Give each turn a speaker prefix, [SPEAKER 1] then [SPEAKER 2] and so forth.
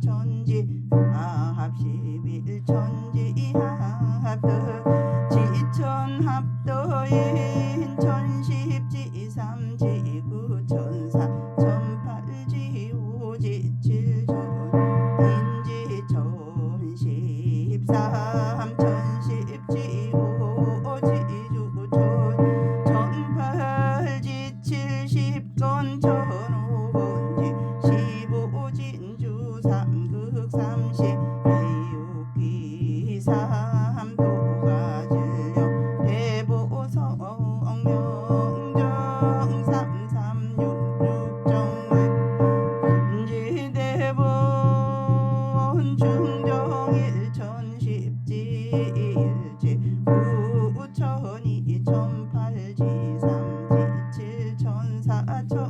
[SPEAKER 1] 천지 합 십일 천지 합도 지천 합도인 천십지 삼지 구 천사 천팔지 오지 칠천 인지 천십삼 천십지 오지 주천 천팔지 칠십건 천 사함 두 가지요. 천팔지 삼지 칠천사천